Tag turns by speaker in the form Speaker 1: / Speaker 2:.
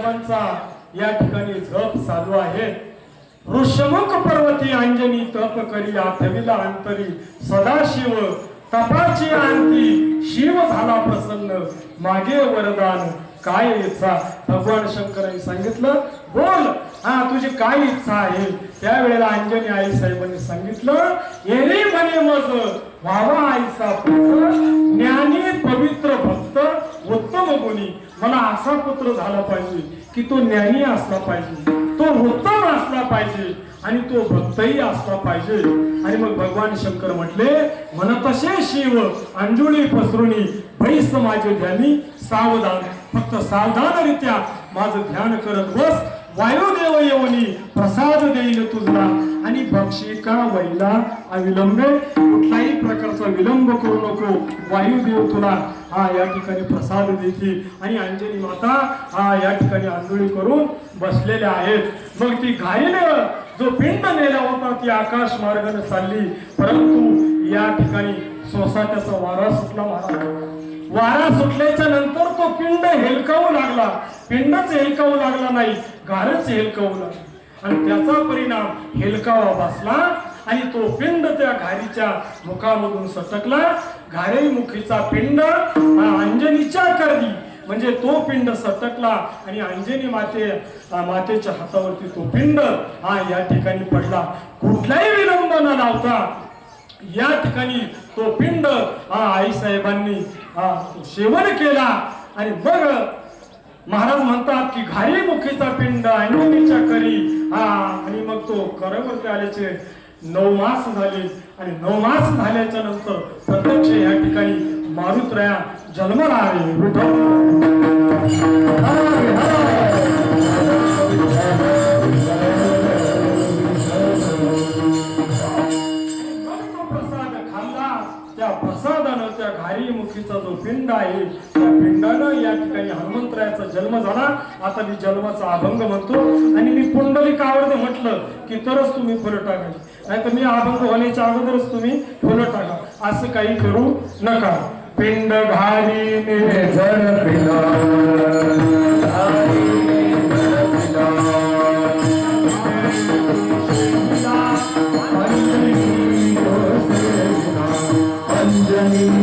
Speaker 1: साहेबांचा या ठिकाणी जप चालू आहे. ऋषमुख पर्वती अंजनी तप करी आठविला अंतरी. सदाशिव तपाची आणती शिव झाला प्रसन्न. मागे वरदान. काय इच्छा? भगवान शंकरांनी सांगितलं बोल. हा तुझी काय इच्छा आहे? त्यावेळेला अंजनी आई साहेबांनी सांगितलं येणे म्हणे मज. व्हावा असा झाला पाहिजे की तो ज्ञानी असला पाहिजे तो उत्तम असला पाहिजे आणि तो भक्तही असला पाहिजे. आणि मग भगवान शंकर म्हटले मन तसे शिव अंजुळी पसरुणी बैस माझे ध्यानी सावधान फक्त सावधानरित्या माझं ध्यान करत बस वायुदेव आणि का वैला अविलंबे कुठलाही प्रकारचा विलंब करू नको. वायुदेव तुला हा या ठिकाणी प्रसाद देतील. आणि अंजनी माता हा या ठिकाणी आंदोळी करून बसलेल्या आहेत. मग ती घाईन जो पिंड नेला होता ती आकाश मार्गाने चालली. परंतु या ठिकाणी सोसाट्याचा वारा सुटला महाराज. वारा सुटल्याच्या नंतर तो पिंड हेलकावू लागला. पिंडच हेलकावू लागला नाही घारच हेलकावू लागला. आणि त्याचा परिणाम हेलकावा बसला आणि तो पिंड त्या घारीच्या मुखामधून सटकला घारे मुखीचा पिंड अंजनीच्या करदी म्हणजे तो पिंड सटकला आणि अंजनी माते मातेच्या हातावरती तो पिंड हा या ठिकाणी पडला. कुठलाही विलंब न लावता या ठिकाणी तो पिंड हा आई साहेबांनी हा सेवन केला. आणि मग महाराज म्हणतात की घाई मुखीचा पिंड अंजनीच्या करी. हा आणि मग तो करवरती आल्याचे नऊ मास झाले. आणि नऊ मास झाल्याच्यानंतर प्रत्यक्ष या ठिकाणी मारुतराया जन्म आले विठ्ठल मुखीचा जो पिंड आहे त्या पिंडानं या ठिकाणी हनुमंतरायाचा जन्म झाला. आता मी जन्माचा अभंग म्हणतो. आणि मी पुंडलिक आवडते म्हटलं की तरच तुम्ही फुलं टाका नाही तर मी अभंग होण्याच्या अगोदरच तुम्ही फुलं टाका. असं काही करू नका. पिंड घाली
Speaker 2: Thank you.